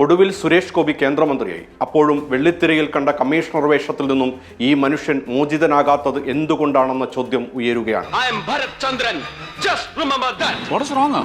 ഒടുവിൽ സുരേഷ് ഗോപി കേന്ദ്രമന്ത്രിയായി. അപ്പോഴും വെള്ളിത്തിരയിൽ കണ്ട കമ്മീഷണർ വേഷത്തിൽ നിന്നും ഈ മനുഷ്യൻ മോചിതനാകാത്തത് എന്തുകൊണ്ടാണെന്ന ചോദ്യം ഉയരുകയാണ്. I am Bharat Chandran. Just remember that. What's wrong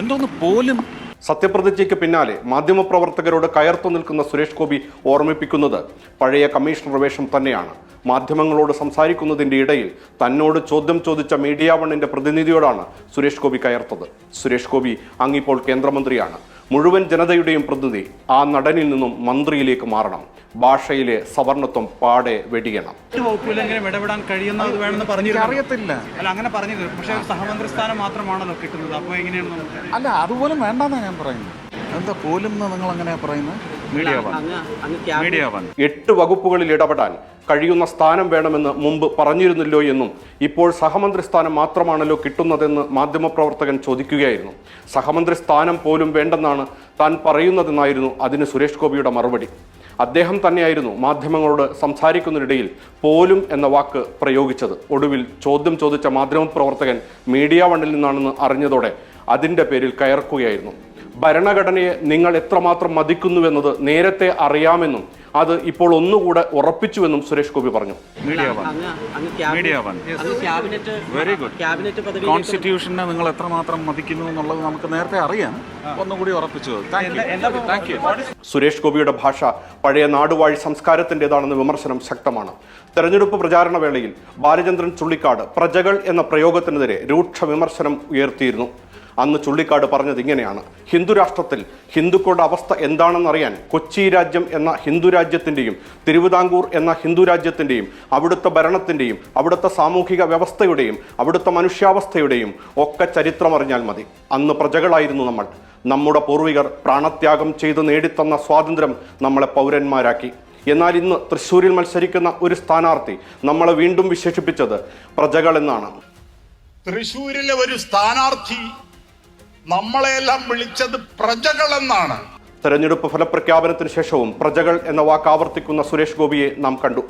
എന്തോന്ന് പോലും? സത്യപ്രതിജ്ഞയ്ക്ക് പിന്നാലെ മാധ്യമപ്രവർത്തകരോട് കയർത്തു നിൽക്കുന്ന സുരേഷ് ഗോപി ഓർമ്മിപ്പിക്കുന്നത് പഴയ കമ്മീഷണർ വേഷം തന്നെയാണ്. മാധ്യമങ്ങളോട് സംസാരിക്കുന്നതിന്റെ ഇടയിൽ തന്നോട് ചോദ്യം ചോദിച്ച മീഡിയ വണ്ണിന്റെ പ്രതിനിധിയോടാണ് സുരേഷ് ഗോപി കയർത്തത്. സുരേഷ് ഗോപി അങ്ങിപ്പോൾ കേന്ദ്രമന്ത്രിയാണ്. മുഴുവൻ ജനതയുടെയും പ്രതിനിധി ആ നടനിൽ നിന്നും മന്ത്രിയിലേക്ക് മാറണം. ഭാഷയിലെ സവർണത്വം പാടെ വെടിയണം. മറ്റ് വകുപ്പിലെങ്കിലും ഇടപെടാൻ കഴിയുന്നത് വേണമെന്ന് പറഞ്ഞിരുന്നു അറിയത്തില്ല അല്ല അങ്ങനെ പറഞ്ഞിരുന്നു. പക്ഷേ സഹമന്ത്രി സ്ഥാനം മാത്രമാണല്ലോ കിട്ടുന്നത്. അപ്പോൾ എങ്ങനെയാണ് അല്ല അതുപോലും വേണ്ടെന്നാ ഞാൻ പറയുന്നത്. എന്താ പോലും നിങ്ങൾ അങ്ങനെ പറയുന്നത്? മീഡിയ വൺ മീഡിയ വൺ എട്ട് വകുപ്പുകളിൽ ഇടപെടാൻ കഴിയുന്ന സ്ഥാനം വേണമെന്ന് മുമ്പ് പറഞ്ഞിരുന്നില്ലോ എന്നും ഇപ്പോൾ സഹമന്ത്രി സ്ഥാനം മാത്രമാണല്ലോ കിട്ടുന്നതെന്ന് മാധ്യമപ്രവർത്തകൻ ചോദിക്കുകയായിരുന്നു. സഹമന്ത്രി സ്ഥാനം പോലും വേണ്ടെന്നാണ് താൻ പറയുന്നതെന്നായിരുന്നു അതിന് സുരേഷ് ഗോപിയുടെ മറുപടി. അദ്ദേഹം തന്നെയായിരുന്നു മാധ്യമങ്ങളോട് സംസാരിക്കുന്നതിനിടയിൽ പോലും എന്ന വാക്ക് പ്രയോഗിച്ചത്. ഒടുവിൽ ചോദ്യം ചോദിച്ച മാധ്യമപ്രവർത്തകൻ മീഡിയ വണ്ണിൽ നിന്നാണെന്ന് അറിഞ്ഞതോടെ അതിന്റെ പേരിൽ കയർക്കുകയായിരുന്നു ഭരണഘടനയെ നിങ്ങൾ എത്രമാത്രം മതിക്കുന്നുവെന്നത് നേരത്തെ അറിയാമെന്നും അത് ഇപ്പോൾ ഒന്നുകൂടെ ഉറപ്പിച്ചുവെന്നും സുരേഷ് ഗോപി പറഞ്ഞു. വെരി ഗുഡ് ക്യാബിനറ്റ് പദവി കോൺസ്റ്റിറ്റ്യൂഷനെ നിങ്ങൾ എത്രമാത്രം മതിക്കുന്നു എന്നുള്ളത് നമുക്ക് നേരത്തെ അറിയാം. ഒന്നുകൂടി ഉറപ്പിച്ചു. സുരേഷ് ഗോപിയുടെ ഭാഷ പഴയ നാടുവാഴി സംസ്കാരത്തിന്റെതാണെന്ന വിമർശനം ശക്തമാണ്. തെരഞ്ഞെടുപ്പ് പ്രചാരണ വേളയിൽ ബാലചന്ദ്രൻ ചുള്ളിക്കാട് പ്രജകൾ എന്ന പ്രയോഗത്തിനെതിരെ രൂക്ഷ വിമർശനം ഉയർത്തിയിരുന്നു. അന്ന് ചുള്ളിക്കാട് പറഞ്ഞത് ഇങ്ങനെയാണ്. ഹിന്ദു രാഷ്ട്രത്തിൽ ഹിന്ദുക്കളുടെ അവസ്ഥ എന്താണെന്നറിയാൻ കൊച്ചി രാജ്യം എന്ന ഹിന്ദു രാജ്യത്തിന്റെയും തിരുവിതാംകൂർ എന്ന ഹിന്ദു രാജ്യത്തിന്റെയും അവിടുത്തെ ഭരണത്തിന്റെയും അവിടുത്തെ സാമൂഹിക വ്യവസ്ഥയുടെയും അവിടുത്തെ മനുഷ്യാവസ്ഥയുടെയും ഒക്കെ ചരിത്രം അറിഞ്ഞാൽ മതി. അന്ന് പ്രജകളായിരുന്നു നമ്മൾ. നമ്മുടെ പൂർവികർ പ്രാണത്യാഗം ചെയ്ത് നേടിത്തന്ന സ്വാതന്ത്ര്യം നമ്മളെ പൗരന്മാരാക്കി. എന്നാൽ ഇന്ന് തൃശ്ശൂരിൽ മത്സരിക്കുന്ന ഒരു സ്ഥാനാർത്ഥി നമ്മളെ വീണ്ടും വിശേഷിപ്പിച്ചത് പ്രജകൾ എന്നാണ് തൃശൂരിലെ ഒരു സ്ഥാനാർത്ഥി നമ്മളെല്ലാം വിളിച്ചത് പ്രജകളെന്നാണ്. തെരഞ്ഞെടുപ്പ് ഫലപ്രഖ്യാപനത്തിന് ശേഷവും പ്രജകൾ എന്ന വാക്ക് ആവർത്തിക്കുന്ന സുരേഷ് ഗോപിയെ നാം കണ്ടു.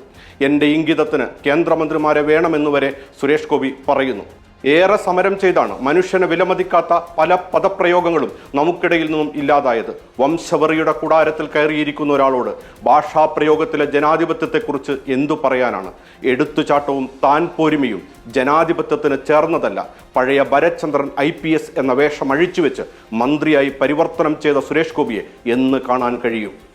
എന്റെ ഇംഗിതത്തിന് കേന്ദ്രമന്ത്രിമാരെ വേണമെന്നുവരെ സുരേഷ് ഗോപി പറയുന്നു. ഏറെ സമരം ചെയ്താണ് മനുഷ്യനെ വിലമതിക്കാത്ത പല പദപ്രയോഗങ്ങളും നമുക്കിടയിൽ നിന്നും ഇല്ലാതായത്. വംശവറിയുടെ കൂടാരത്തിൽ കയറിയിരിക്കുന്ന ഒരാളോട് ഭാഷാപ്രയോഗത്തിലെ ജനാധിപത്യത്തെക്കുറിച്ച് എന്തു പറയാനാണ്? എടുത്തുചാട്ടവും താൻ പോരുമയും ജനാധിപത്യത്തിന് ചേർന്നതല്ല. പഴയ ഭരത്ചന്ദ്രൻ ഐ പി എസ് എന്ന വേഷം അഴിച്ചുവെച്ച് മന്ത്രിയായി പരിവർത്തനം ചെയ്ത സുരേഷ് ഗോപിയെ എന്ന് കാണാൻ കഴിയും.